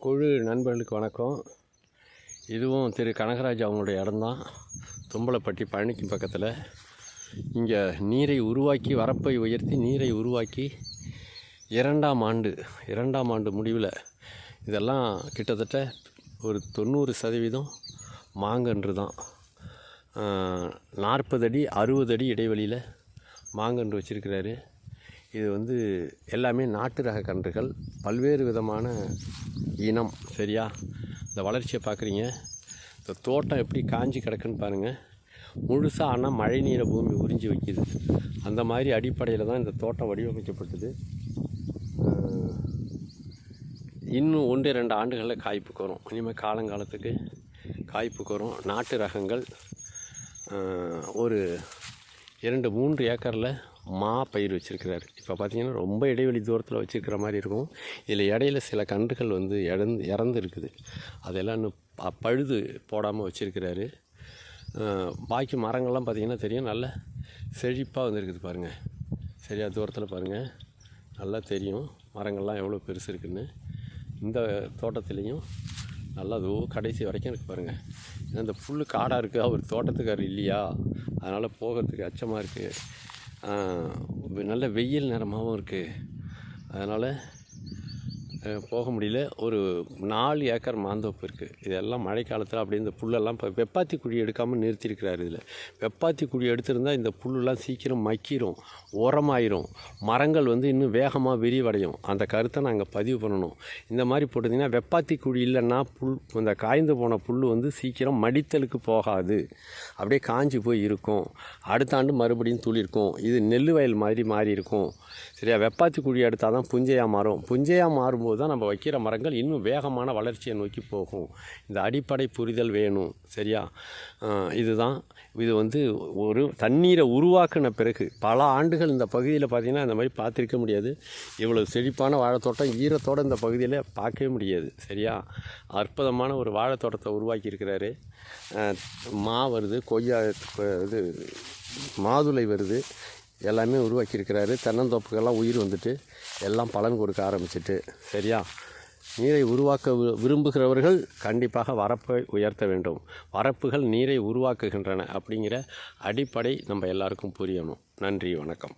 குழு நண்பர்களுக்கு வணக்கம். இதுவும் திரு கனகராஜ் அவங்களுடைய இடம்தான். தும்பலப்பட்டி பழனிக்கு பக்கத்தில். இங்கே நீரை உருவாக்கி வரப்பை உயர்த்தி நீரை உருவாக்கி இரண்டாம் ஆண்டு இரண்டாம் ஆண்டு முடிவில் இதெல்லாம் கிட்டத்தட்ட ஒரு தொண்ணூறு சதவீதம் மாங்கன்று தான் நாற்பது அடி அறுபது அடி இடைவெளியில் மாங்கன்று வச்சுருக்கிறாரு. இது வந்து எல்லாமே நாட்டு ரக கன்றுகள். பல்வேறு விதமான இனம். சரியா? இந்த வளர்ச்சியை பார்க்குறீங்க. இந்த தோட்டம் எப்படி காஞ்சி கிடக்குன்னு பாருங்கள் முழுசாக ஆனால் மழை நீரை பூமி உறிஞ்சி வைக்கிது. அந்த மாதிரி அடிப்படையில் தான் இந்த தோட்டம் வடிவமைக்கப்பட்டது. இன்னும் ஒன்று ரெண்டு ஆண்டுகளில் காய்ப்புக்கு வரும் இனிமேல் காலங்காலத்துக்கு காய்ப்புக்கு வரும் நாட்டு ரகங்கள் ஒரு இரண்டு மூன்று ஏக்கரில் மா பயிர் வச்சுருக்கிறாரு. இப்போ பார்த்தீங்கன்னா ரொம்ப இடைவெளி தூரத்தில் வச்சுருக்கிற மாதிரி இருக்கும். இதில் இடையில சில கன்றுகள் வந்து இறந்து இறந்து இருக்குது. அதெல்லாம் இன்னும் பழுது போடாமல் வச்சுருக்கிறாரு. பாக்கி மரங்கள்லாம் பார்த்திங்கன்னா தெரியும். நல்ல செழிப்பாக வந்துருக்குது பாருங்கள் சரியாக தூரத்தில் பாருங்கள் நல்லா தெரியும். மரங்கள்லாம் எவ்வளோ பெருசு இருக்குன்னு. இந்த தோட்டத்துலேயும் நல்லா அதோ கடைசி வரைக்கும் இருக்குது பாருங்கள் ஏன்னா இந்த புல் காடாக இருக்குது அவர் தோட்டத்துக்காரர் இல்லையா? அதனால் போகிறதுக்கு அச்சமாக இருக்குது நல்ல வெயில் நேரமாகவும் இருக்குது அதனால் போக முடியல. ஒரு நாலு ஏக்கர் மாந்தோப்பு இருக்குது இதெல்லாம் மழை காலத்தில் அப்படியே இந்த புல்லெல்லாம் இப்போ வெப்பாத்தி குழி எடுக்காமல் நிறுத்தியிருக்கிறார் இதில். வெப்பாத்தி குழி எடுத்திருந்தால் இந்த புல்லெல்லாம் சீக்கிரம் மக்கிரும் உரமாயிரும் மரங்கள் வந்து இன்னும் வேகமாக விரிவடையும். அந்த கருத்தை நாங்கள் பதிவு பண்ணணும். இந்த மாதிரி போட்டிங்கன்னா வெப்பாத்தி குழி இல்லைன்னா புல் இந்த காய்ந்து போன புல் வந்து சீக்கிரம் மடித்தலுக்கு போகாது. அப்படியே காஞ்சி போய் இருக்கும். அடுத்த ஆண்டு மறுபடியும் துளிர்க்கும் இது நெல் வயல் மாதிரி மாறி இருக்கும் சரியா? வெப்பாத்தி குழி எடுத்தால் தான் புஞ்சையாக மாறும். புஞ்சையாக மாறும்போது தான் நம்ம வைக்கிற மரங்கள் இன்னும் வேகமான வளர்ச்சியை நோக்கி போகும். இந்த அடிப்படை புரிதல் வேணும் சரியா? இதுதான். இது வந்து ஒரு தண்ணீரை உருவாக்கின பிறகு பல ஆண்டுகள் இந்த பகுதியில் பார்த்திங்கன்னா இந்த மாதிரி பார்த்துருக்க முடியாது. இவ்வளோ செழிப்பான வாழைத்தோட்டம் ஈரத்தோடு இந்த பகுதியில் பார்க்கவே முடியாது சரியா? அற்புதமான ஒரு வாழைத்தோட்டத்தை உருவாக்கியிருக்கிறாரு. மா வருது கொய்யா இது மாதுளை வருது. எல்லாமே உருவாக்கியிருக்கிறாரு. தென்னந்தோப்புக்கெல்லாம் உயிர் வந்துட்டு எல்லாம் பலன் கொடுக்க ஆரம்பிச்சிட்டு சரியா? நீரை உருவாக்க வி- விரும்புகிறவர்கள் கண்டிப்பாக வரப்பை உயர்த்த வேண்டும். வரப்புகள் நீரை உருவாக்குகின்றன அப்படிங்கிற அடிப்படை நம்ம எல்லாருக்கும் புரியணும். நன்றி வணக்கம்.